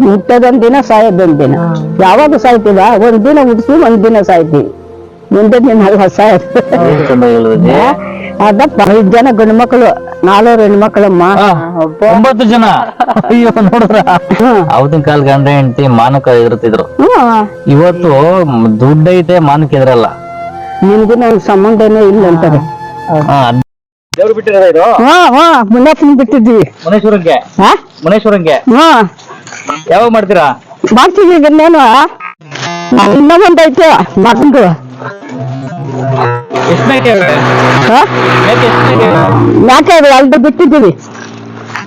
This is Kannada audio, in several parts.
ಹುಟ್ಟದೊಂದ್ ದಿನ ಸಾಯೋದೊಂದ್ ದಿನ ಯಾವಾಗ ಸಾಯ್ತೀವ? ಒಂದ್ ದಿನ ಹುಟ್ಟಿಸಿ ಒಂದ್ ದಿನ ಸಾಯ್ತೀವಿ ಮುಂದೆ ದಿನ ಅಲ್ಲ ಸಾಯೋದು ಅದಪ್ಪ ಐದ್ ಜನ ಗಂಡು ಮಕ್ಕಳು ನಾಲ್ವರು ಹೆಣ್ಮಕ್ಳಮ್ಮ. ಒಂಬತ್ತು ಜನ. ಅಯ್ಯೋ ನೋಡಿದ್ರ? ಅವತ್ತಿನ ಕಾಲ ಗಂಡ ಹೆಂಡತಿ ಮಾನಕ ಇರ್ತಿದ್ರು ಹ್ಮ್. ಇವತ್ತು ದುಡ್ಡು ದುಡ್ಡೈತೆ ಮಾನಕ ಇದ್ರಲ್ಲ ನಿಮ್ಗೂ ನನ್ ಸಂಬಂಧನೇ ಇಲ್ಲ ಅಂತಾರೆ. ದೇವ್ರು ಬಿಟ್ಟಿರೋ ಇದು? ಹಾ ಹಾ ಮುನ್ನಪ್ಪನ್ ಬಿಟ್ಟಿದ್ವಿ. ಮುನೇಶ್ವರಂಗೆ? ಹಾ? ಮುನೇಶ್ವರಂಗೆ? ಹಾ. ಯಾವಾಗ ಮಾಡ್ತೀರಾ? ಮಾಡ್ತೀವಿ ಇದನ್ನೇನು ಇನ್ನ ಒಂದೈತೆ ಮಗಂದು ಎಷ್ಟು ಮೇಕೆ ಇವೆ? ಹಾ? ಮೇಕೆ ಎಷ್ಟ್ ಮೇಕೆ ಇವೆ? ಯಾಕೆ ಅಲ್ದು ಬಿಟ್ಟಿದ್ದೀವಿ.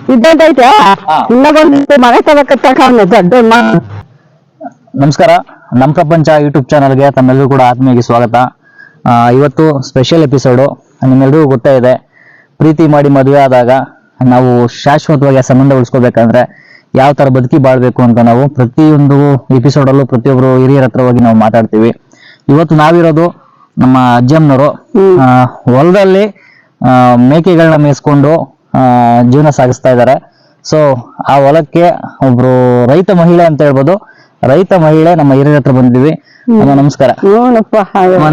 ಇದೊಂದೈತೆ ಇನ್ನ ಒಂದು ಮನೆ ತಗೋಕತ್ತಾಕ ದೊಡ್ಡ ನಮಸ್ಕಾರ. ನಮ್ಮ ಪ್ರಪಂಚ ಯೂಟ್ಯೂಬ್ ಚಾನಲ್ಗೆ ತಮ್ಮೆಲ್ಲರೂ ಕೂಡ ಆತ್ಮೀಯವಾಗಿ ಸ್ವಾಗತ. ಆ, ಇವತ್ತು ಸ್ಪೆಷಲ್ ಎಪಿಸೋಡು ನಿಮ್ಮೆಲ್ಲರಿಗೂ ಗೊತ್ತಾ ಇದೆ. ಪ್ರೀತಿ ಮಾಡಿ ಮದುವೆ ಆದಾಗ ನಾವು ಶಾಶ್ವತವಾಗಿ ಆ ಸಂಬಂಧ ಉಳಿಸ್ಕೋಬೇಕಂದ್ರೆ ಯಾವ ತರ ಬದುಕಿ ಬಾಳ್ಬೇಕು ಅಂತ ನಾವು ಪ್ರತಿಯೊಂದು ಎಪಿಸೋಡಲ್ಲೂ ಪ್ರತಿಯೊಬ್ರು ಹಿರಿಯರ ಹತ್ರ ಹೋಗಿ ನಾವು ಮಾತಾಡ್ತೀವಿ. ಇವತ್ತು ನಾವಿರೋದು ನಮ್ಮ ಅಜ್ಜಮ್ಮನವರು. ಹೊಲದಲ್ಲಿ ಮೇಕೆಗಳನ್ನ ಮೇಯಿಸ್ಕೊಂಡು ಆ, ಜೀವನ ಸಾಗಿಸ್ತಾ ಇದ್ದಾರೆ. ಸೊ ಆ ಹೊಲಕ್ಕೆ ಒಬ್ರು ರೈತ ಮಹಿಳೆ ಅಂತ ಹೇಳ್ಬೋದು. ರೈತ ಮಹಿಳೆ ನಮ್ಮ ಹಿರಿಯರ ಹತ್ರ ಬಂದಿದ್ವಿ ಅಮ್ಮ ನಮಸ್ಕಾರ.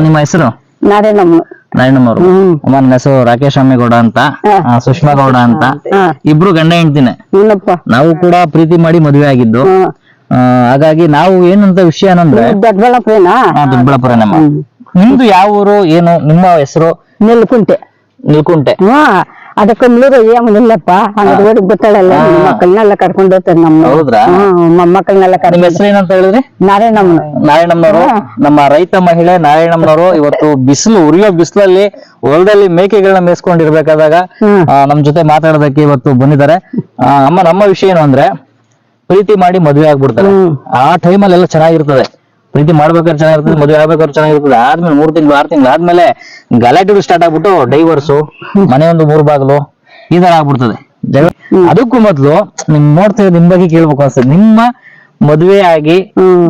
ನಿಮ್ಮ ಹೆಸರು? ನಾರೇ ನಮ್ಮ ನಾರಾಯಣಮ್ಮವರು ಹ್ಮ್. ಅಮ್ಮ ಹೆಸರು ರಾಕೇಶ್ ಅಮ್ಮೇಗೌಡ ಅಂತ ಆ, ಸುಷ್ಮಾ ಗೌಡ ಅಂತ. ಇಬ್ರು ಗಂಡ ಹೆಂಡ್ತಿನೇ. ನಾವು ಕೂಡ ಪ್ರೀತಿ ಮಾಡಿ ಮದುವೆ ಆಗಿದ್ದು. ಆ, ಹಾಗಾಗಿ ನಾವು ಏನಂತ ವಿಷಯ ಏನಂದ್ರೆ ದೊಡ್ಡಬಳ್ಳಾಪುರನಾ? ಆ, ದೊಡ್ಡಬಳ್ಳಾಪುರ ನಮ್ಮ ನಿಮ್ದು ಯಾವ ಊರು ಏನು ನಿಮ್ಮ ಹೆಸರು? ನೆಲ್ಕುಂಟೆ. ನಿಲ್ಕುಂಟೆ. ಹಾ. ಅದಕ್ಕೆ ಮುಳುರು ಏನಿಲ್ಲಪ್ಪ ಅಂಗಡಿ ಗೊತ್ತಾಳಲ್ಲ ಮಕ್ಕಳನ್ನೆಲ್ಲ ಕರ್ಕೊಂಡು ಹೋಗ್ತಾರೆ ನಮ್ಮ ಹೌದ್ರಾ? ಮೊಮ್ಮಕ್ಕಳನ್ನೆಲ್ಲ ನಿಮ್ಮ ಕರ್ಕೊಂಡು ಹೆಸರು ಏನಂತ ಹೇಳಿದ್ರಿ? ನಾರಾಯಣಮ್ಮನ. ನಾರಾಯಣಮ್ಮನವರು? ನಮ್ಮ ರೈತ ಮಹಿಳೆ ನಾರಾಯಣಮ್ಮನವರು ಇವತ್ತು ಬಿಸಿಲು ಉರಿಯೋ ಬಿಸಿಲಲ್ಲಿ ಹೊಲದಲ್ಲಿ ಮೇಕೆಗಳನ್ನ ಮೇಯಿಸ್ಕೊಂಡಿರ್ಬೇಕಾದಾಗ ಹ್ಮ್ ಆ, ನಮ್ ಜೊತೆ ಮಾತಾಡೋದಕ್ಕೆ ಇವತ್ತು ಬಂದಿದ್ದಾರೆ. ಆ, ಅಮ್ಮ ನಮ್ಮ ವಿಷಯ ಏನು ಅಂದ್ರೆ ಪ್ರೀತಿ ಮಾಡಿ ಮದುವೆ ಆಗ್ಬಿಡ್ತಾರೆ. ಹ್ಮ್. ಆ ಟೈಮಲ್ಲಿ ಎಲ್ಲ ಚೆನ್ನಾಗಿರ್ತದೆ. ಪ್ರೀತಿ ಮಾಡ್ಬೇಕಾದ್ರೆ ಚೆನ್ನಾಗಿರ್ತದೆ ಮದುವೆ ಆಗ್ಬೇಕಾದ್ರೆ ಚೆನ್ನಾಗಿರ್ತದೆ. ಆದ್ಮೇಲೆ ಮೂರ್ ತಿಂಗಳು ಆರ್ ತಿಂಗಳು ಆದ್ಮೇಲೆ ಗಲಾಟೆಗಳು ಸ್ಟಾರ್ಟ್ ಆಗ್ಬಿಟ್ಟು ಡೈವರ್ಸು ಮನೆ ಒಂದು ಮೂರ್ ಬಾಗಿಲು ಈ ತರ ಆಗ್ಬಿಡ್ತದೆ. ಜಗಳ ಅದಕ್ಕೂ ಮೊದ್ಲು ನಿಮ್ ನೋಡ್ತಾ ನಿಮ್ ಬಗ್ಗೆ ಕೇಳ್ಬೇಕು ಅನ್ಸುತ್ತೆ. ನಿಮ್ಮ ಮದುವೆ ಆಗಿ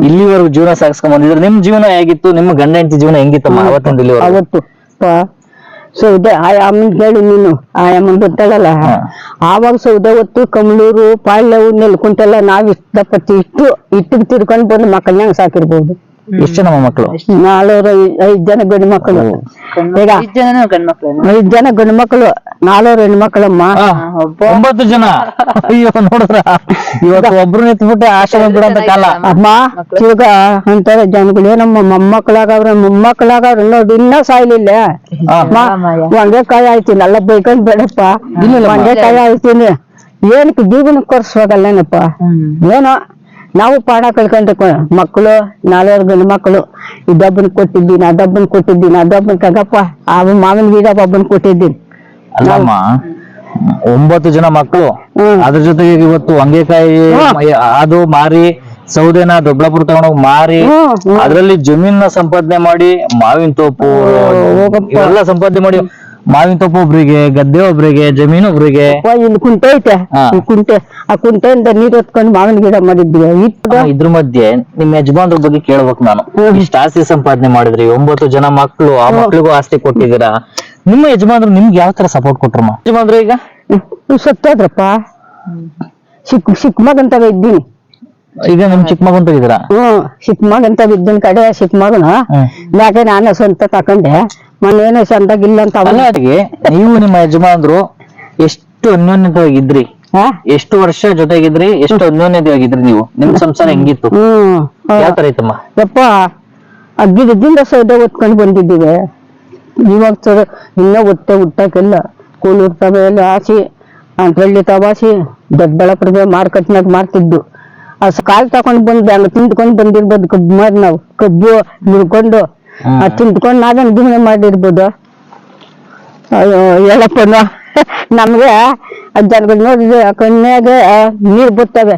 ಇಲ್ಲಿವರೆಗೂ ಜೀವನ ಸಾಗಿಸ್ಕೊಂಡ್ ಬಂದಿದ್ರೆ ನಿಮ್ ಜೀವನ ಹೇಗಿತ್ತು? ನಿಮ್ಮ ಗಂಡ ಹೆಂಡತಿ ಜೀವನ ಹೆಂಗಿತ್ತಮ್ಮ ಅವತ್ತಿಂದ ಇಲ್ಲಿವರೆಗೂ ಅವತ್ತು ಸೌದೆ ಅಮ್ಮನ್ ಹೇಳಿ ನೀನು. ಆಯಮ್ಮನ್ ಗೊತ್ತಾಳಲ್ಲ ಆವಾಗ ಸೌದೆ ಹೊತ್ತು ಕಮಲೂರು ಪಾಳ್ಯವು ನೆಲ್ಕುಂಟೆಲ್ಲ ನಾವ್ ಇಷ್ಟ ಇಷ್ಟಪಟ್ಟು ಇಷ್ಟು ಇಟ್ಟಿಗೆ ತಿರ್ಕೊಂಡ್ ಬಂದು ಮಕ್ಕಳನ್ನ ಸಾಕಿರ್ಬೋದು. ಎಷ್ಟು ಜನ ಮಕ್ಕಳು? ನಾಲ್ವರು ಐದ್ ಜನ ಗಂಡು ಮಕ್ಕಳು. ಈಗ ಐದ್ ಜನ ಗಂಡು ಮಕ್ಕಳು ನಾಲ್ವರು ಹೆಣ್ಮಕ್ಳಮ್ಮ ಒಂಬತ್ತು ಜನ. ಅಯ್ಯೋ ನೋಡಿದ್ರ? ಇವತ್ತು ಒಬ್ರು ನಿಂತ್ಬಿಟ್ಟು ಆಶ್ರಮ ಬಿಡಂತ ಕಾಲ ಅಮ್ಮ ಇವಾಗ ಅಂತಾರೆ ಜನಗಳು ನಮ್ಮ ಮೊಮ್ಮಕ್ಕಳಾಗವ್ರ ಮೊಮ್ಮಕ್ಕಳಾಗವ್ರ ನೋಡಿ ಇನ್ನ ಸಾಯ್ಲಿಲ್ಲ. ಕಾಯಿ ಆಯ್ತೀನಿ ಅಲ್ಲ ಬೈಕೊಂಡ್ ಬೇಡಪ್ಪ. ಕಾಯಿ ಆಯ್ತೀನಿ ಏನಕ್ಕೆ ಜೀವನಕ್ಕೆ ಕೊರ್ಸ್ವಾಗಲ್ಲೇನಪ್ಪ ಏನೋ ನಾವು ಪಾಠ ಕಳ್ಕೊಂಡ್ರೆ ಮಕ್ಕಳು ನಾಲ್ವರು ಗಂಡು ಮಕ್ಕಳು ಇದೊಬ್ಬನ್ ಕೊಟ್ಟಿದ್ದೀನಿ ಅದೊಬ್ಬನ್ ಕೊಟ್ಟಿದ್ದೀನಿ ಅದೊಬ್ಬನ್ ಕಗಪ್ಪ ಆ ಮಾವಿನ ಗಿಡ ಒಬ್ಬನ್ ಕೊಟ್ಟಿದ್ದೀನಿ. ಅಲ್ಲಮ್ಮ ಒಂಬತ್ತು ಜನ ಮಕ್ಕಳು ಅದ್ರ ಜೊತೆಗೆ ಇವತ್ತು ಹೊಂಗೆಕಾಯಿ ಅದು ಮಾರಿ ಸೌದೆನ ದೊಡ್ಡಪುರ ತಗೊಂಡೋಗ್ ಮಾರಿ ಅದ್ರಲ್ಲಿ ಜಮೀನ ಸಂಪಾದನೆ ಮಾಡಿ ಮಾವಿನ ತೋಪು ಎಲ್ಲಾ ಸಂಪಾದನೆ ಮಾಡಿ ಮಾವಿನ ತೊಪ್ಪ ಒಬ್ರಿಗೆ ಗದ್ದೆ ಒಬ್ರಿಗೆ ಜಮೀನು ಒಬ್ರಿಗೆ. ಅಪ್ಪ, ಇಲ್ಲಿ ಕುಂಟೆ ಐತೆ. ಹಾ. ಈ ಕುಂಟೆ. ಆ ಕುಂಟೆಯಿಂದ ನೀರ್ ಹೊತ್ಕೊಂಡು ಮಾವಿನ ಗಿಡ ಮಾಡಿದ್ವಿ. ಇದ್ರ ಮಧ್ಯೆ ನಿಮ್ ಯಜಮಾನ್ರ ಬಗ್ಗೆ ಕೇಳ್ಬೇಕು ನಾನು. ಹ್ಮ್. ಇಷ್ಟ ಆಸ್ತಿ ಸಂಪಾದನೆ ಮಾಡಿದ್ರಿ. ಒಂಬತ್ತು ಜನ ಮಕ್ಕಳು ಆ ಮಕ್ಳಿಗೂ ಆಸ್ತಿ ಕೊಟ್ಟಿದ್ದೀರಾ? ನಿಮ್ಮ ಯಜಮಾನ್ರು ನಿಮ್ಗೆ ಯಾವ ತರ ಸಪೋರ್ಟ್ ಕೊಟ್ರಮ್ಮ ಯಜಮಾನ್ರು ಈಗ? ಸತ್ತೋದ್ರಪ್ಪ. ಚಿಕ್ಕ ಚಿಕ್ಕ ಮಗಂತ ಇದ್ದೀನಿ. ಈಗ ನಿಮ್ ಚಿಕ್ಕ ಮಗನ್ ತೆಗಿದ್ರ ಹ್ಮ್. ಚಿಕ್ಕ ಮಗಂತ ಇದ್ದಿನ ಕಡೆ ಚಿಕ್ಕ ಮಗನ. ಹ್ಮ್. ಯಾಕೆ ನಾನು ಸ್ವಂತ ತಕೊಂಡೆ. ಮನೇನೋ ಚಂದಾಗಿಲ್ಲ ಅಂತ ಅವನ. ಅಲ್ಲಾಟಿಗೆ ನೀವು ನಿಮ್ಮ ಯಜಮಾನ್ರು ಎಷ್ಟು ಅನ್ಯೋನ್ಯತವಾಗಿದ್ರಿ ಹಾ? ಎಷ್ಟು ವರ್ಷ ಜೊತೆಗಿದ್ರಿ? ಎಷ್ಟು ಅನ್ಯೋನ್ಯತೆಯಾಗಿದ್ರಿ ನೀವು? ನಿಮ್ ಸಂಸಾರ ಹೆಂಗಿತ್ತು? ಹ್ಮ್ ಯಾವ ತರ ಇತ್ತಮ್ಮ? ಯಪ್ಪ ಅಗ್ಗಿದಿಂದ ಸೌದೆ ಒತ್ಕೊಂಡು ಬಂದಿದ್ದೀವಿ. ಇವಾಗ ಸರ್ ಇನ್ನ ಒತ್ತೆ ಹುಟ್ಟಕ್ಕೆಲ್ಲ. ಕೂಲೂರ್ ತವೆಯಲ್ಲಿ ಆಸಿ ಹಾಸಿ ಅಂಟ್ರಳ್ಳಿ ತವಾಸಿ ದೊಡ್ಡಬಳ್ಳಾಪುರದ ಮಾರ್ಕೆಟ್ನಾಗ ಮಾರ್ತಿದ್ದು. ಆ ಕಾಲ್ ತಕೊಂಡ್ ಬಂದ್ ಹಂಗ ತಿಂದ್ಕೊಂಡ್ ಬಂದಿರ್ಬೋದು ಕಬ್ಬು ಮಾರಿ ನಾವು. ಕಬ್ಬು ಅದ್ ತಿಂದ್ಕೊಂಡ್ ನಾವೇನ್ ಜೀವನ ಮಾಡಿರ್ಬೋದು? ಅಯ್ಯೋ ಹೇಳಪ್ಪ ನಮ್ಗೆ ಜನಗಳು ನೋಡಿದ್ರೆ ಕಣ್ಣಾಗ ನೀರ್ ಬರ್ತವೆ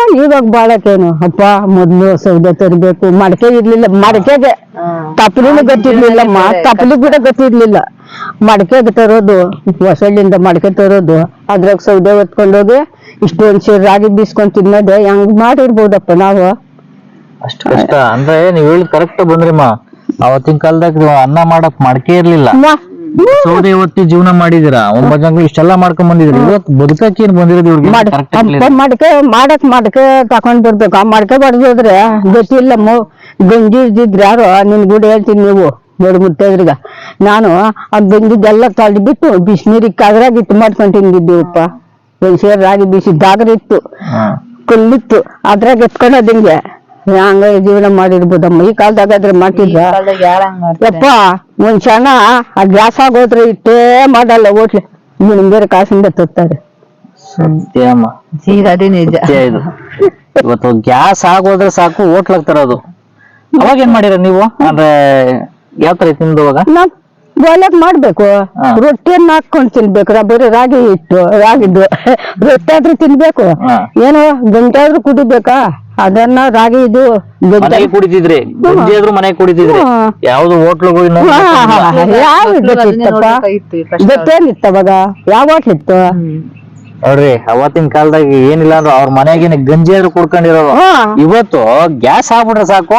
ಏನ್ ಇವಾಗ ಬಾಳಕೇನು ಅಪ್ಪ ಮೊದ್ಲು ಸೌದೆ ತರಬೇಕು. ಮಡಕೆ ಇರ್ಲಿಲ್ಲ. ಮಡಕೆಗೆ ತಪ್ಪಲಿನೂ ಗೊತ್ತಿರ್ಲಿಲ್ಲ ತಪ್ಪಲಿ ಕೂಡ ಗೊತ್ತಿರ್ಲಿಲ್ಲ. ಮಡಕೆಗೆ ತರೋದು ಹೊಸಳ್ಳಿಂದ ಮಡಕೆ ತರೋದು ಅದ್ರಾಗ ಸೌದೆ ಹೊತ್ಕೊಂಡೋಗಿ ಇಷ್ಟೊಂದ್ ಸೇರ್ ರಾಗಿ ಬೀಸ್ಕೊಂಡ್ ತಿನ್ನೋದೆ ಹೆಂಗ್ ಮಾಡಿರ್ಬೋದಪ್ಪ ನಾವು? ಅಷ್ಟ ಕಷ್ಟ. ಅಂದ್ರೆ ನೀವ್ ಹೇಳಿ ಕರೆಕ್ಟ್ ಬಂದ್ರಿಮ್ಮ. ಅವತ್ತಿನ ಕಾಲದಾಗ ಅನ್ನ ಮಾಡಕ್ ಮಡಕೆ ಇರ್ಲಿಲ್ಲ. ಸೌದೆ ಒತ್ತಿ ಜೀವನ ಮಾಡಿದಿರಾ? ಒಂಬತ್ತು ಜನ ಇಷ್ಟೆಲ್ಲ ಮಾಡ್ಕೊಂಡ್ ಬಂದಿದ್ರಿ. ಇವತ್ತು ಬದುಕಕ್ಕೆ ಏನ್ ಬಂದಿರೋದು ಇವ್ರಿಗೆ? ಮಡಕೆ ಮಾಡಕ್ ಮಡಕೆ ತಕೊಂಡ್ ಬರ್ಬೇಕು ಆ ಮಡಕೆ ಬಡದ್ರೆ ಗೊತ್ತಿಲ್ಲ ಗಂಜಿ ಇದ್ದಿದ್ರೆ ಯಾರು? ನಿನ್ ಗುಡ್ ಹೇಳ್ತೀನಿ ನೀವು. ದೊಡ್ಡ ಮುತ್ತೈದ್ರಿಗ. ನಾನು ಆ ಗಂಜಿದೆಲ್ಲ ತಳ್ಳಿಬಿಟ್ಟು ಬಿಸಿನೀರಿಗೆ ಕಾದ್ರಾಗ ಇಟ್ಟು ಮಾಡ್ಕೊಂಡು ತಿಂದಿದ್ದೀವಪ್ಪ ಒಂದ್ ಸೇರ್ ರಾಗಿ ಬಿಸಿ ದಾಗರ ಇತ್ತು. ಕಲ್ಲಿತ್ತು. ಅದ್ರಾಗ ಎತ್ಕೊಳ್ಳೋದು ಹಿಂಗೆ. ಹಂಗ ಜೀವನ ಮಾಡಿರ್ಬೋದಮ್ಮ. ಈ ಕಾಲದಾಗ ಆದ್ರೆ ಮಾಡ್ತಿದ್ರ ಯಪ್ಪ ಒಂದ್ ಕ್ಷಣ ಆ ಗ್ಯಾಸ್ ಆಗೋದ್ರೆ ಇಟ್ಟೇ ಮಾಡಲ್ಲ ಹೋಟ್ಲಿ. ನಿಮ್ ಬೇರೆ ಕಾಸಿಂದ ತರ್ತಾರೆ ಸತ್ಯ ಅಮ್ಮ. ಅದೇ ನಿಜ. ಸತ್ಯ ಇದು. ಇವತ್ತು ಗ್ಯಾಸ್ ಆಗೋದ್ರೆ ಸಾಕು ಹೋಟ್ಲಾಗ್ ಅದು. ಅವಾಗ ಏನ್ ಮಾಡಿರ ನೀವು? ಅಂದ್ರೆ ಯಾವ ತರ ತಿಂದು ಅವಾಗ? ಮಾಡ್ಬೇಕು. ಹಾ. ರೊಟ್ಟಿಯನ್ನ ಹಾಕೊಂಡ್ ತಿನ್ಬೇಕು ಬೇರೆ ರಾಗಿ ಇಟ್ಟು ರಾಗಿದ್ದು. ರೊಟ್ಟಿ ಆದ್ರೂ ತಿನ್ಬೇಕು. ಏನೋ ಗಂಟೆ ಆದ್ರೂ ಕುಡಿಬೇಕಾ? ಅದನ್ನ ರಾಗಿ ಇದು ಮನೆಗೆ ಕುಡಿತಿದ್ರಿ ಗಂಜಿ ಆದ್ರೂ ಮನೆಗೆ ಕುಡಿತಿದ್ರಿ. ಯಾವ್ದು ಹೋಟ್ಲಿಗೆ ಹೋಗಿ ಹಾ, ಹಾ, ಹಾ, ಹಾ. ಯಾವ ಗೊತ್ತಿತ್ತಪ್ಪ ಗೊತ್ತೇನಿತ್ತು ಅವಾಗ? ಯಾವ ಹೋಟ್ಲ್ ಇತ್ತು? ನೋಡ್ರಿ ಅವತ್ತಿನ ಕಾಲದಾಗ ಏನಿಲ್ಲ ಅಂದ್ರೆ ಅವ್ರ ಮನೆಗೇನೆ ಗಂಜಿ ಆದ್ರೂ ಕುಡ್ಕೊಂಡಿರೋರು. ಇವತ್ತು ಗ್ಯಾಸ್ ಹಾಕ್ಬಿಟ್ರೆ ಸಾಕು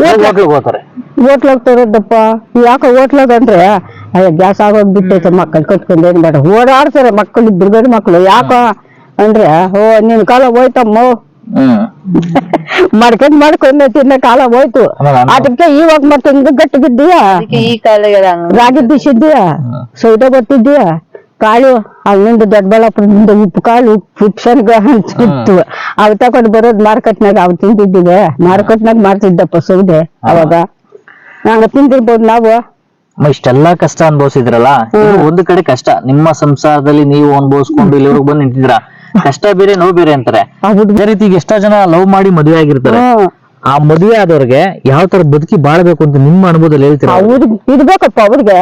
ಹೋಟ್ಲಿಗೆ ಹೋಗ್ತಾರೆ. ಹೋಟ್ಲಾಗ್ ದಪ್ಪ ಯಾಕೆ ಹೋಟ್ಲಾಗ ಅಂದ್ರೆ ಅಯ್ಯ ಗ್ಯಾಸ್ ಆಗೋಗ್ ಬಿಟ್ಟೈತೆ ಮಕ್ಕಳು ಕಟ್ಕೊಂಡು ಏನ್ ಬೇಡ ಓಡಾಡ್ತಾರೆ ಮಕ್ಕಳು ಇಬ್ರು ಗಂಡು ಮಕ್ಕಳು. ಯಾಕ ಅಂದ್ರೆ ಓ ನಿನ್ ಕಾಲ ಹೋಯ್ತಮ್ಮ? ಮಾಡ್ಕೊಂಡ್ ಮಾಡ್ಕೊಂಡ್ ತಿನ್ನ ಕಾಲ ಹೋಯ್ತು. ಅದಕ್ಕೆ ಇವಾಗ ಮತ್ತೆ ಹಿಂಗ ಗಟ್ಟಿ ಬಿದ್ದೀಯಾ ಈ ರಾಗಿ ಬಿಸಿದ್ದೀಯಾ? ಸೌದೆ ಗೊತ್ತಿದ್ದೀಯಾ ಕಾಳು ಅಲ್ಲಿಂದ ದೊಡ್ಡಬಳ್ಳಾಪುರದಿಂದ ಉಪ್ಪು ಕಾಳು ಫಿಕ್ಷನ್ಗ ಇತ್ತು. ಅವ್ ತಗೊಂಡ್ ಬರೋದ್ ಮಾರ್ಕೆಟ್ನಾಗ ಅವ್ ತಿಂತಿದ್ದೀವಿ ಮಾರ್ಕೆಟ್ನಾಗ ಮಾರ್ತಿದ್ದಪ್ಪ ಸೌದೆ ಅವಾಗ. ನಾಂಗ ತಿಂತಿರ್ಬೋದು ನಾವು. ಇಷ್ಟೆಲ್ಲಾ ಕಷ್ಟ ಅನುಭವಿಸಿದ್ರಲ್ಲ? ಒಂದು ಕಡೆ ಕಷ್ಟ. ನಿಮ್ಮ ಸಂಸಾರದಲ್ಲಿ ನೀವು ಅನ್ಭವಿಸ್ಕೊಂಡು ಇಲ್ಲಿವರೆಗೂ ಬಂದು ನಿಂತಿದ್ರ ಕಷ್ಟ ಬೇರೆ ನೋವು ಬೇರೆ ಅಂತಾರೆ. ಅದೇ ರೀತಿ ಈಗ ಎಷ್ಟೋ ಜನ ಲವ್ ಮಾಡಿ ಮದುವೆ ಆಗಿರ್ತಾರೆ. ಆ ಮದುವೆ ಆದವ್ರಿಗೆ ಯಾವ ತರ ಬದುಕಿ ಬಾಳ್ಬೇಕು ಅಂತ ನಿಮ್ಮ ಅನುಭವದಲ್ಲಿ ಹೇಳ್ತೀರಾ? ಅವ್ರಿಗೆ ಇರ್ಬೇಕಪ್ಪ ಅವ್ರಿಗೆ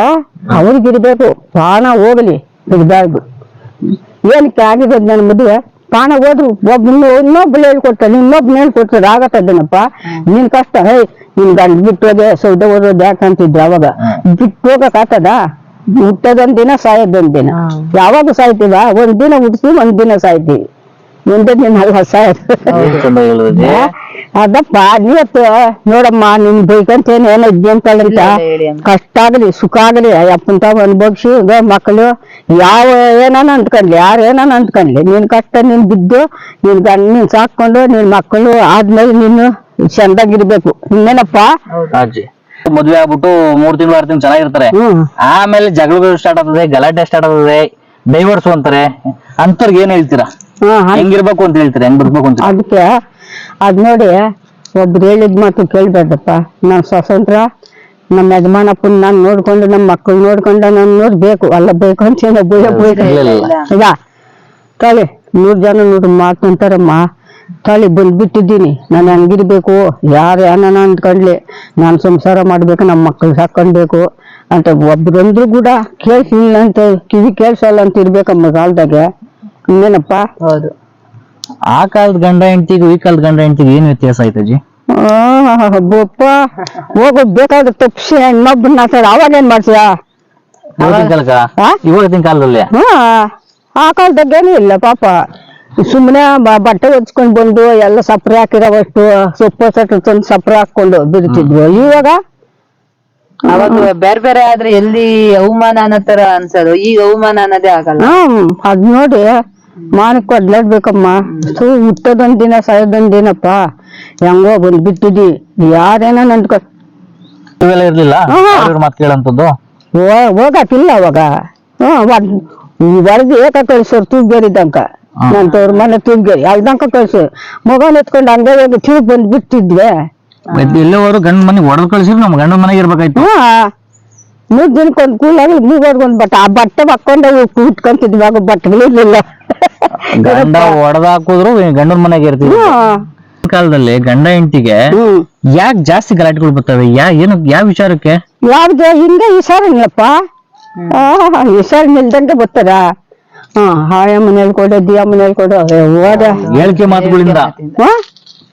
ಅವ್ರಿಗೆ ಇರ್ಬೇಕು ಪ್ರಾಣ ಹೋಗಲಿ. ಇರ್ಬಾರ್ದು ಏನಕ್ಕೆ ಆಗಿದೆ ನನ್ನ ಮದುವೆ? ಪ್ರಾಣ ಹೋದ್ರು ಒಬ್ಬ ಇನ್ನೊಬ್ಬಳು ಹೇಳ್ಕೊಡ್ತಾನೆ ಇನ್ನೊಬ್ನ ಹೇಳ್ಕೊಡ್ತಾರೆ ಆಗತ್ತದೇನಪ್ಪ ನಿನ್ ಕಷ್ಟ. ಹೇ ನಿನ್ ಗಂಡ ಬಿಟ್ಟು ಹೋದೆ ಸೌದೆ ಬ್ಯಾಕ್ ಯಾಕಂತಿದ್ರು ಅವಾಗ? ಬಿಟ್ಟು ಹೋಗಕ್ ಆತದ ಹುಟ್ಟೋದೊಂದ್ ದಿನ ಸಾಯೋದೊಂದ್ ದಿನ. ಯಾವಾಗ ಸಾಯ್ತೀವ? ಒಂದ್ ದಿನ ಹುಟ್ಟಿಸಿ ಒಂದ್ ದಿನ ಸಾಯ್ತೀವಿ. ಮುಂದೆ ದಿನ ಅಲ್ಲ ಸಾಯೋದು? ಚಂದ ಹೇಳಿದ್ರಿ? ಅದಪ್ಪ ನೀವತ್ತು ನೋಡಮ್ಮ ನಿನ್ ಬೈಕಂತೇನು ಏನೋ ಇದ್ದಂತಂತ ಹೇಳಿ ಕಷ್ಟ ಆಗಲಿ ಸುಖ ಆಗಲಿ ಅಪ್ಪಂತ ತಾವ ಅನ್ಭೋಗ್ಸಿ ಈಗ ಮಕ್ಕಳು ಯಾವ ಏನಾನ ಅಂದ್ಕೊಂಡ್ಲಿ ಯಾರು ಏನಾನ ಅಂದ್ಕೊಂಡ್ಲಿ ನಿನ್ ಕಷ್ಟ ನೀನ್ ಬಿದ್ದು ನಿನ್ ಗಂಡ ನೀನ್ ಸಾಕೊಂಡು ನಿನ್ ಮಕ್ಕಳು ಆದ್ಮೇಲೆ ನೀನು ಚಂದಾಗಿರ್ಬೇಕು. ಇನ್ನೇನಪ್ಪ? ಅಜ್ಜಿ. ಮದ್ವೆ ಆಗ್ಬಿಟ್ಟು ಮೂರ್ ತಿಂಗಳು ಆರು ತಿಂಗಳು ಚೆನ್ನಾಗಿರ್ತಾರೆ. ಹ್ಮ್. ಆಮೇಲೆ ಜಗಳಗಳು ಸ್ಟಾರ್ಟ್ ಆಗ್ತದೆ ಗಲಾಟೆ ಸ್ಟಾರ್ಟ್ ಆಗ್ತದೆ ಡೈವರ್ಸ್ ಅಂತಾರೆ. ಅಂತವ್ರಿಗೆ ಏನ್ ಹೇಳ್ತೀರಾ? ಹಾ, ಹ- ಹೆಂಗಿರ್ಬೇಕು ಅಂತ ಹೇಳ್ತೀರಾ? ಹೆಂಗ್ ಬಿಡ್ಬೇಕು ಅಂತ ಅದಕ್ಕೆ ಅದ್ ನೋಡಿ ಒಬ್ರು ಹೇಳಿದ್ ಮಾತು ಕೇಳ್ಬೇಡಪ್ಪ. ನಮ್ ಸ್ವತಂತ್ರ ನಮ್ಮ ಯಜಮಾನಪ್ಪನ್ ನಾನ್ ನೋಡ್ಕೊಂಡು ನಮ್ಮ ಮಕ್ಕಳು ನೋಡ್ಕೊಂಡು ನಾನು ನೋಡ್ಬೇಕು. ಅಲ್ಲ ಬೇಕು ಅಂತ ಏನೋ ಇಲ್ಲ, ಇಲ್ಲ. ಈಗ ತಾಳಿ ನೂರ್ ಜನ ನೋಡ್ ಮಾತಂತಾರಮ್ಮ ತಾಳಿ ಬಂದ್ಬಿಟ್ಟಿದ್ದೀನಿ ನಾನು ಹಂಗಿರ್ಬೇಕು? ಯಾರು ಏನಾನ ಅಂದ್ಕೊಂಡ್ಲಿ ನಾನು ಸಂಸಾರ ಮಾಡ್ಬೇಕು ನಮ್ಮ ಮಕ್ಕಳು ಸಾಕೊಂಡ್ಬೇಕು ಅಂತ ಒಬ್ರಂದ್ರು ಕೂಡ ಕೇಳಿಸಿಲ್ಲ ಅಂತ ಕಿವಿ ಕೇಳಿಸಲ್ಲ ಅಂತ ಇರ್ಬೇಕಮ್ಮ ಕಾಲದಾಗ. ಇನ್ನೇನಪ್ಪ ಹೌದು. ಆ ಕಾಲದ ಗಂಡ ಹೆಂಡತಿಗೂ ಈ ಕಾಲದ ಗಂಡ ಹೆಂಡತಿಗೂ ಏನು ವ್ಯತ್ಯಾಸ ಆಯ್ತು ಅಜ್ಜಿ? ಹಬ್ಬಪ್ಪ ಹೋಗೋದ್ ಬೇಕಾದ್ರೆ ತಪ್ಸಿ ಇನ್ನೊಬ್ಬನ ಹಾಕ್ತಾರೆ ಅವಾಗ ಏನ್ ಮಾಡ್ತೀಯಾ? ಇವತ್ತಿನ ಕಾಲಕ್ಕ? ಆ? ಇವತ್ತಿನ ಕಾಲದಲ್ಲಿ? ಆ ಏನೂ ಇಲ್ಲ ಪಾಪ. ಸುಮ್ಮನೆ ಬಟ್ಟೆ ಹೊಚ್ಕೊಂಡ್ ಬಂದು ಎಲ್ಲ ಸಪ್ರೆ ಹಾಕಿರೋವಷ್ಟು ಸೊಪ್ಪು ಸಟ್ಟು ತಂದು ಸಪ್ರೆ ಹಾಕೊಂಡು ಬಿಡ್ತಿದ್ವು. ಇವಾಗ? ಅವಾಗ ಬೇರೆ ಬೇರೆ ಆದ್ರೆ ಎಲ್ಲಿ ಅವಮಾನ ಅನ್ನೋ ತರ ಅನ್ಸೋದು. ಈಗ ಅವಮಾನ ಅನ್ನೋದೇ ಆಗಲ್ಲ. ಹ್ಮ್ ಅದ್ ನೋಡಿ. ಮಾನಕ್ ಕೊಡ್ಲೇಬೇಕಮ್ಮ. ಸು ಹುಟ್ಟದೊಂದ್ ದಿನ ಸಾಯೋದೊಂದ್ ದಿನಪ್ಪ. ಹೆಂಗೋ ಬಂದ್ ಬಿಟ್ಟಿದಿ. ಯಾರೇನ ಇವೆಲ್ಲ ಇರ್ಲಿಲ್ಲ? ಹಾ. ಮಾತು ಕೇಳಂತದ್ದು? ಹೋಗಾಕಿಲ್ಲ ಹೋಗಕ್ಕಿಲ್ಲ ಅವಾಗ. ಹ್ಮ್ ಈ ವರದಿ ಏಕ ತೂಗ್ ತೂಗ್ಗೇರಿದಂಕ ಹಾ. ನಂತವ್ರ ಮನೆ ತುಂಬ ಎಲ್ದಂಕ ಕಳ್ಸು? ಮೊಬೈಲ್ ಎತ್ಕೊಂಡು ಹಂಗೆ ಹೋಗಿ ತಿರುಗಿ ಬಂದ್ ಬಿಟ್ಟಿದ್ವಿ. ಎಲ್ಲವರು ಗಂಡ ಮನೆಗೆ ಹೊಡೆದು ಕಳ್ಸಿದ್ರು ನಮ್ ಗಂಡನ ಮನೆಗೆ ಇರ್ಬೇಕಾಯ್ತು. ಮೂರ್ ದಿನಕ್ಕೊಂದ್ ಕೂಲಾಗಿ ಮೂವರ್ಗೊಂದ್ ಬಟ್ಟೆ. ಆ ಬಟ್ಟೆ ಹಾಕೊಂಡೆ ಕೂತ್ಕೊಂತಿದ್ವಿ ಆಗ ಬಟ್ಟೆಗಳಿರ್ಲಿಲ್ಲ ಗಂಡ ಹೊಡೆದ್ ಹಾಕಿದ್ರು ಗಂಡನ ಮನೆಗೆ ಇರ್ತೀವಿ. ಕಾಲದಲ್ಲಿ ಗಂಡ ಹೆಂಡತಿಗೆ ಯಾಕ್ ಜಾಸ್ತಿ ಗಲಾಟೆಗಳು ಬರ್ತವೆ? ಯಾ ಏನು ಯಾವ ವಿಚಾರಕ್ಕೆ? ಯಾವ್ದು ಹಿಂಗೆ ಹುಷಾರಿಲ್ಲಪ್ಪ. ಹುಷಾರ್ ನಿಲ್ದಂಗೆ ಬರ್ತಾರ? ಹಾ ಹಾಯ ಮನೇಲಿ ಕೊಡು ದಿಯ ಮನೇಲಿ ಕೊಡು ಹೋದ ಹೇಳಿಕೆ ಮಾತುಗಳಿಂದ?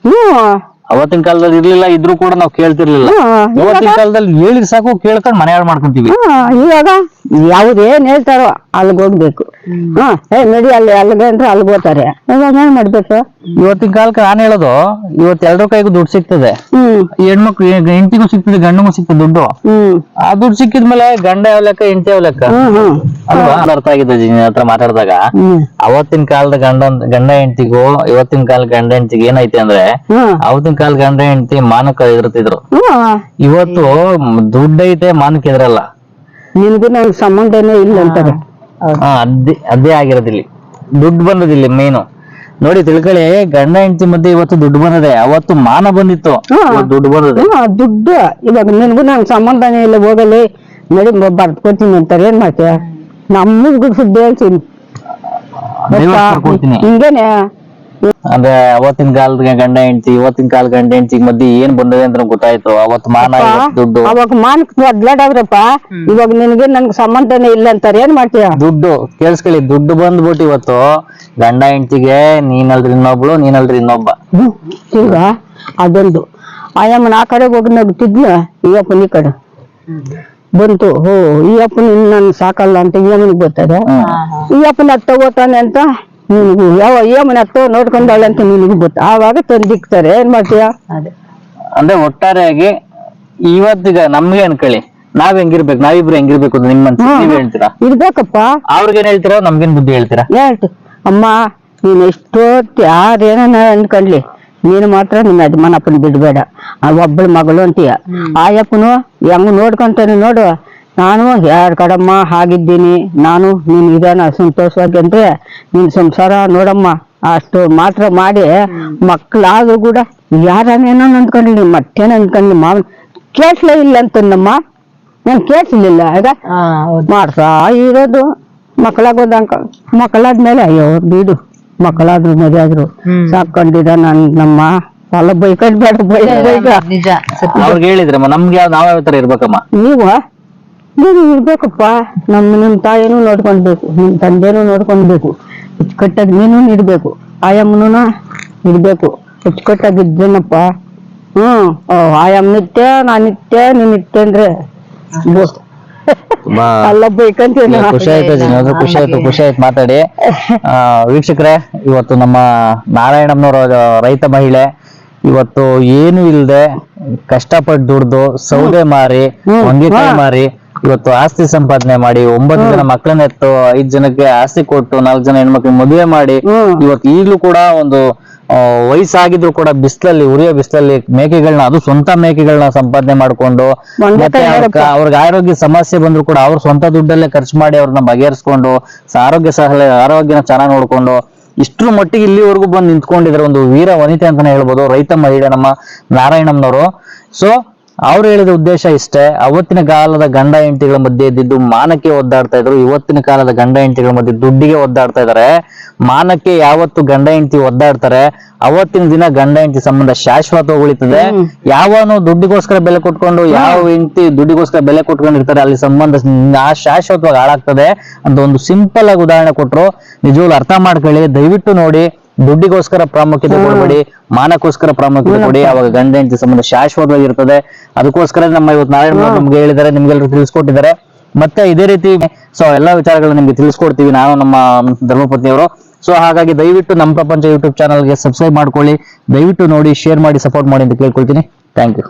ಹ್ಮ್. ಅವತ್ತಿನ ಕಾಲದಲ್ಲಿ ಇರ್ಲಿಲ್ಲ ಇದ್ರೂ ಕೂಡ ನಾವು ಕೇಳ್ತಿರ್ಲಿಲ್ಲ. ಅವತ್ತಿನ ಇವತ್ತಿನ ಕಾಲದಲ್ಲಿ ಹೇಳಿದ್ ಸಾಕು ಕೇಳ್ಕೊಂಡ್ ಮನೆ ಹಾಳು ಮಾಡ್ಕೊಂತೀವಿ. ಹಾ, ಇವಾಗ? ಯಾವ್ದೇನ್ ಹೇಳ್ತಾರೋ ಅಲ್ಲಿ ಹೋಗ್ಬೇಕು. ಹಾ ಏ ನಡಿ ಅಲ್ಲಿ ಅಲ್ಲಿಗೆ ಅಂದ್ರೆ ಅಲ್ಲಿ ಹೋಗ್ತಾರೆ. ಇವಾಗ ಏನ್ ಮಾಡ್ಬೇಕು? ಇವತ್ತಿನ ಕಾಲಕ್ಕೆ ನಾನು ಹೇಳೋದು ಇವತ್ತು ಎಲ್ರ ಕೈಗೂ ದುಡ್ಡು ಸಿಗ್ತದೆ. ಹ್ಮ್. ಹೆಣ್ಮಕ್ಳು ಹೆಂಡತಿಗೂ ಸಿಗ್ತದೆ ಗಂಡಗೂ ಸಿಗ್ತದೆ ದುಡ್ಡು. ಹ್ಮ್. ಆ ದುಡ್ಡು ಸಿಕ್ಕಿದ್ಮೇಲೆ ಗಂಡ ಯಾವ ಲೆಕ್ಕ ಹೆಂಡತಿ ಯಾವ ಲೆಕ್ಕ? ಹ್ಮ್ ಹ್ಮ್. ಅಲ್ವಾ? ಅದ್ ಅರ್ಥ ಆಗಿದೆ ನಿನ್ ಹತ್ರ ಮಾತಾಡಿದಾಗ. ಹ್ಮ್. ಅವತ್ತಿನ ಕಾಲದ ಗಂಡ ಗಂಡ ಹೆಂಡತಿಗೂ ಇವತ್ತಿನ ಕಾಲ ಗಂಡ ಹೆಂಡತಿಗೆ ಏನೈತೆ ಅಂದ್ರೆ ಹ್ಮ್. ಅವತ್ತಿನ ಕಾಲ ಗಂಡ ಹೆಂಡತಿ ಮಾನಕ ಎದುರ್ತಿದ್ರು ಇವತ್ತು ದುಡ್ಡು ಐತೆ ಮಾನಕ್ಕೆ ಎದುರಲ್ಲ ನಿನ್ಗೂ ನನ್ ಸಂಬಂಧನೇ ಇಲ್ಲ ಅಂತಾರೆ. ಅದೇ ಅದೇ ಆಗಿರೋದಿಲ್ಲ ದುಡ್ಡು ಬಂದದಿಲ್ಲ ಮೇನು ನೋಡಿ ತಿಳ್ಕೊಳ್ಳಿ ಗಂಡ ಹೆಂಡತಿ ಮಧ್ಯೆ ಇವತ್ತು ದುಡ್ಡು ಬಂದದೆ. ಅವತ್ತು ಮಾನ ಬಂದಿತ್ತು. ದುಡ್ಡು ಬಂದಿದೆ. ದುಡ್ಡು. ಇವಾಗ ನಿನ್ಗೂ ನನ್ ಸಂಬಂಧನೇ ಇಲ್ಲ ಹೋಗಲಿ. ನೋಡಿ ಬರ್ದ್ಕೊತೀನಿ ಅಂತಾರೆ. ಏನ್ ಮಾಡ್ತೀಯ? ನಮ್ಮ ಸುದ್ದಿ ಹೇಳ್ತೀನಿ ಹಿಂಗೇನೆ? ಅಂದ್ರೆ ಅವತ್ತಿನ ಕಾಲದ ಗಂಡ ಹೆಂಡತಿ ಇವತ್ತಿನ ಕಾಲ ಗಂಡ ಹೆಂಡತಿ ಮಧ್ಯೆ ಏನ್ ಬಂದದೆ ಅಂತ ಗೊತ್ತಾಯ್ತು. ಅವತ್ತು ಮಾನ ಇವತ್ತು ದುಡ್ಡು. ಅವಾಗ ಮಾನಕ್ ಬದ್ಲಾಡವ್ರಪ್ಪ ಇವಾಗ ನಿನ್ಗೆ ನನ್ಗೆ ಸಂಬಂಧನೇ ಇಲ್ಲ ಅಂತಾರೆ ಏನ್ ಮಾಡ್ತೀಯ? ದುಡ್ಡು ಕೇಳಿಸ್ಕೊಳ್ಳಿ ದುಡ್ಡು ಬಂದ್ಬಿಟ್ಟು ಇವತ್ತು ಗಂಡ ಹೆಂಡತಿಗೆ ನೀನಲ್ರಿ ಇನ್ನೊಬ್ಳು ನೀನಲ್ರಿ ಇನ್ನೊಬ್ಬ. ಹ್ಮ್. ಈಗ ಅದೊಂದು. ಆಯಮ್ಮ ನಾ ಕಡೆ ಹೋಗಿ ನಗ್ತಿದ್ನ ಈ ಅಪ್ಪನ ಈ ಕಡೆ. ಬಂತು ಹೋ ಈ ಅಪ್ಪನ ನನ್ ಸಾಕಲ್ಲ ಅಂತ ಈ ಅಮ್ಮನಿಗೆ ಗೊತ್ತದೆ ಈ ಅಪ್ಪನ ಅದ್ ತಗೋತಾನೆ ಅಂತ ನಿನಗೂ ಯಾವ ಅಮ್ಮನ ಹತ್ತ ನೋಡ್ಕೊಂಡಾಳೆ ಅಂತ ನಿನಗೂ ಗೊತ್ತ. ಆವಾಗ ತಂದಿಕ್ತಾರೆ ಏನ್ ಮಾಡ್ತೀಯ? ಅದೇ. ಅಂದ್ರೆ ಒಟ್ಟಾರೆಯಾಗಿ ಇವತ್ತಿಗ ನಮ್ಗೆ ಅನ್ಕೊಳ್ಳಿ. ನಾವ್ ಹೆಂಗಿರ್ಬೇಕು? ನಾವಿಬ್ರು ಹೆಂಗಿರ್ಬೇಕು ಅಂತ ನಿಮ್ಮ ನೀವ್ ಹೇಳ್ತೀರಾ? ಇರ್ಬೇಕಪ್ಪ. ಅವ್ರಿಗೇನ್ ಹೇಳ್ತೀರಾ ನಮ್ಗೇನ್ ಬುದ್ಧಿ ಹೇಳ್ತೀರಾ? ಹೇಳ್ತು. ಅಮ್ಮ ನೀನ್ ಎಷ್ಟೊತ್ತು ಯಾರೇನ ಅನ್ಕೊಂಡ್ಲಿ. ನೀನು ಮಾತ್ರ ನಿನ್ನ ಯಜಮಾನಪ್ಪನ ಬಿಡ್ಬೇಡ. ಆ ಒಬ್ಬಳ ಮಗಳು ಅಂತೀಯ. ಆಯಪ್ಪನು ಹೆಂಗ್ ನೋಡ್ಕೊಂತಾನೆ ನೋಡು. ನಾನು ಯಾರ ಕಡಮ್ಮ ಹಾಗಿದ್ದೀನಿ. ನಾನು ನೀನ್ ಇದನ್ನ ಸಂತೋಷವಾಗಿ ಅಂದ್ರೆ ನಿನ್ ಸಂಸಾರ ನೋಡಮ್ಮ. ಅಷ್ಟು ಮಾತ್ರ ಮಾಡಿ ಮಕ್ಕಳಾದ್ರೂ ಕೂಡ ಯಾರನೇನೋ ಅಂದ್ಕೊಂಡ್ಲಿ ಮತ್ತೇನ ಅಂದ್ಕೊಂಡ್ಲಿ ಮಾವನ್ ಕೇಳ್ಸ್ಲೇ ಇಲ್ಲ ಅಂತಂದಮ್ಮ. ನಾನು ಕೇಳಿಸ್ಲಿಲ್ಲ ಆಗ ಮಾಡ್ತಾ ಇರೋದು ಮಕ್ಕಳಾಗೋದಂಕ. ಮಕ್ಕಳಾದ್ಮೇಲೆ ಅಯ್ಯೋ ಬೀಡು. ಮಕ್ಕಳಾದ್ರು ಮದುವೆ ಆದ್ರು. ಸಾಕೊಂಡಿದ ನನ್ ನಮ್ಮ ಹೊಲ ಬೈಕಟ್ ಬೇಡ ಬೈಕ ಅವ್ರಿಗೆ ಹೇಳಿದ್ರಮ್ಮ ನಮ್ಗೆ ಯಾವ ನಾವ್ ಯಾವ ತರ ಇರ್ಬೇಕಮ್ಮ? ನೀವು ನೀವು ಇರ್ಬೇಕಪ್ಪ ನಮ್ಮ ನಿಮ್ ತಾಯಿನೂ ನೋಡ್ಕೊಳ್ಬೇಕು ನಿಮ್ ತಂದೆನೂ ನೋಡ್ಕೊಳ್ಬೇಕು. ಅಚ್ಚುಕಟ್ಟಾಗಿ ನೀನು ಇಡ್ಬೇಕು ಆಯಮ್ಮನೂ ಇಡ್ಬೇಕು ಅಚ್ಚುಕಟ್ಟಾಗಿ ಇದ್ದೇನಪ್ಪ ಹ್ಮ್ ಆಯಮ್ಮ ನಿತ್ಯ ನಾನ್ ನಿತ್ಯ ನೀನ್ ನಿತ್ಯ ಅಂದ್ರೆ ತುಂಬಾ ಅಲ್ಲ ಬೈಕಂತೀನ ಖುಷಿ ಆಯ್ತು ಜಿನೋದು ಖುಷಿ ಆಯ್ತು ಖುಷಿ ಆಯ್ತು ಮಾತಾಡಿ. ಆ, ವೀಕ್ಷಕರೇ ಇವತ್ತು ನಮ್ಮ ನಾರಾಯಣಮ್ಮನವರ ರೈತ ಮಹಿಳೆ ಇವತ್ತು ಏನು ಇಲ್ಲದೆ ಕಷ್ಟಪಟ್ಟು ದುಡ್ದು ಸೌದೆ ಮಾರಿ ಹ್ಮ್. ಹೊಂಗೆಕಾಯಿ ಹಾ. ಮಾರಿ ಇವತ್ತು ಆಸ್ತಿ ಸಂಪಾದನೆ ಮಾಡಿ ಒಂಬತ್ತು ಜನ ಮಕ್ಕಳನ್ನ ಎತ್ತು ಐದ್ ಜನಕ್ಕೆ ಆಸ್ತಿ ಕೊಟ್ಟು ನಾಲ್ಕು ಜನ ಹೆಣ್ಮಕ್ಳಿಗೆ ಮದುವೆ ಮಾಡಿ ಇವತ್ ಇವತ್ತು ಈಗಲೂ ಕೂಡ ಒಂದು ವಯಸ್ಸಾಗಿದ್ರು ಕೂಡ ಬಿಸ್ಲಲ್ಲಿ ಉರಿಯ ಬಿಸ್ಲಲ್ಲಿ ಮೇಕೆಗಳನ್ನ ಅದು ಸ್ವಂತ ಮೇಕೆಗಳನ್ನ ಸಂಪಾದನೆ ಮಾಡ್ಕೊಂಡು ಮತ್ತೆ ಅವ್ರಿಗೆ ಆರೋಗ್ಯ ಸಮಸ್ಯೆ ಬಂದ್ರು ಕೂಡ ಅವ್ರ ಸ್ವಂತ ದುಡ್ಡಲ್ಲೇ ಖರ್ಚು ಮಾಡಿ ಅವ್ರನ್ನ ಬಗೆಹರಿಸ್ಕೊಂಡು ಆರೋಗ್ಯ ಸಹ ಆರೋಗ್ಯನ ಚೆನ್ನಾಗಿ ನೋಡ್ಕೊಂಡು ಇಷ್ಟ್ರ ಮಟ್ಟಿಗೆ ಇಲ್ಲಿವರೆಗೂ ಬಂದು ನಿಂತ್ಕೊಂಡಿದ್ರೆ ಒಂದು ವೀರ ವನಿತೆ ಅಂತಾನೆ ಹೇಳ್ಬೋದು ರೈತ ಮಹಿಳೆ ನಮ್ಮ ನಾರಾಯಣಮ್ಮನವರು. ಸೊ ಅವ್ರು ಹೇಳಿದ ಉದ್ದೇಶ ಇಷ್ಟೇ. ಅವತ್ತಿನ ಕಾಲದ ಗಂಡ ಹೆಂಡತಿಗಳ ಮಧ್ಯೆ ಇದ್ದಿದ್ದು ಮಾನಕ್ಕೆ ಒದ್ದಾಡ್ತಾ ಇದ್ರು. ಇವತ್ತಿನ ಕಾಲದ ಗಂಡ ಹೆಂಡತಿಗಳ ಮಧ್ಯೆ ದುಡ್ಡಿಗೆ ಒದ್ದಾಡ್ತಾ ಇದಾರೆ. ಮಾನಕ್ಕೆ ಯಾವತ್ತು ಗಂಡ ಹೆಂಡತಿ ಒದ್ದಾಡ್ತಾರೆ? ಅವತ್ತಿನ ದಿನ ಗಂಡ ಹೆಂಡತಿ ಸಂಬಂಧ ಶಾಶ್ವತ ಉಳಿತದೆ. ಯಾವನು ದುಡ್ಡಿಗೋಸ್ಕರ ಬೆಲೆ ಕೊಟ್ಕೊಂಡು ಯಾವ ಹೆಂಡತಿ ದುಡ್ಡಿಗೋಸ್ಕರ ಬೆಲೆ ಕೊಟ್ಕೊಂಡಿರ್ತಾರೆ ಅಲ್ಲಿ ಸಂಬಂಧ ಶಾಶ್ವತವಾಗಿ ಹಾಳಾಗ್ತದೆ ಅಂತ ಒಂದು ಸಿಂಪಲ್ ಆಗಿ ಉದಾಹರಣೆ ಕೊಟ್ರು. ನಿಜವಾಗ್ಲು ಅರ್ಥ ಮಾಡ್ಕೊಳ್ಳಿ. ದಯವಿಟ್ಟು ನೋಡಿ. ದುಡ್ಡಿಗೋಸ್ಕರ ಪ್ರಾಮುಖ್ಯತೆ ಕೊಡಬೇಡಿ ಮಾನಕ್ಕೋಸ್ಕರ ಪ್ರಾಮುಖ್ಯತೆ ಕೊಡಿ ಅವಾಗ ಗಂಡ ಹೆಂಡತಿ ಸಂಬಂಧ ಶಾಶ್ವತವಾಗಿರ್ತದೆ. ಅದಕ್ಕೋಸ್ಕರ ನಮ್ಮ ಇವತ್ತು ನಾರಾಯಣ ಅವ್ರು ನಮ್ಗೆ ಹೇಳಿದ್ದಾರೆ ನಿಮ್ಗೆಲ್ಲರೂ ತಿಳಿಸ್ಕೊಟ್ಟಿದ್ದಾರೆ. ಮತ್ತೆ ಇದೇ ರೀತಿ ಸೊ ಎಲ್ಲಾ ವಿಚಾರಗಳನ್ನ ನಿಮ್ಗೆ ತಿಳಿಸ್ಕೊಡ್ತೀವಿ ನಾನು ನಮ್ಮ ಧರ್ಮಪತ್ನಿಯವರು ಸೊ ಹಾಗಾಗಿ ದಯವಿಟ್ಟು ನಮ್ಮ ಪ್ರಪಂಚ ಯೂಟ್ಯೂಬ್ ಚಾನಲ್ಗೆ ಸಬ್ಸ್ಕ್ರೈಬ್ ಮಾಡ್ಕೊಳ್ಳಿ. ದಯವಿಟ್ಟು ನೋಡಿ ಶೇರ್ ಮಾಡಿ ಸಪೋರ್ಟ್ ಮಾಡಿ ಅಂತ ಕೇಳ್ಕೊಳ್ತೀನಿ. Thank you